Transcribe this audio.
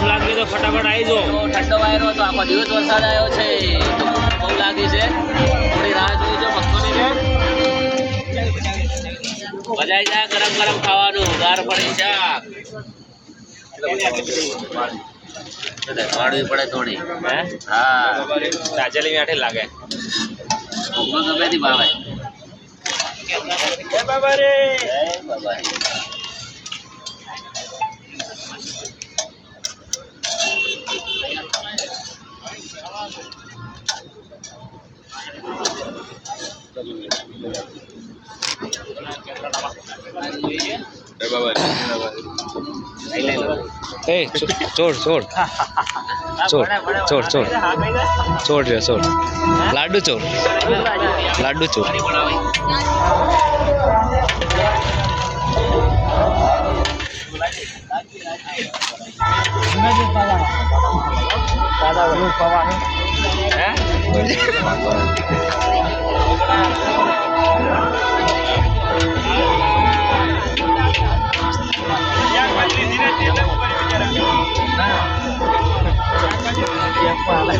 ફટાફટ આવી જાઓ. ઠંડો વાયરો હતો આખો દિવસ વરસાદ આવ્યો છે. તો ભૂખ બહુ લાગી છે. થોડી રાહ જોઈ જો ભક્તોની છે મજા આવી જાય ગરમ ગરમ ખાવાનું. ગાર પડી શાક વાળવી પડે થોડી. હે? હા. તાજેલી લાગે. ભૂખમાં ગમે તે ભાવે. બાબા રે. બાબા એ છોડ છોડ છોડ છોડ છોડ છોડ રે છોડ લાડુ ચોર લાડુ ચોર હે? ụgbọala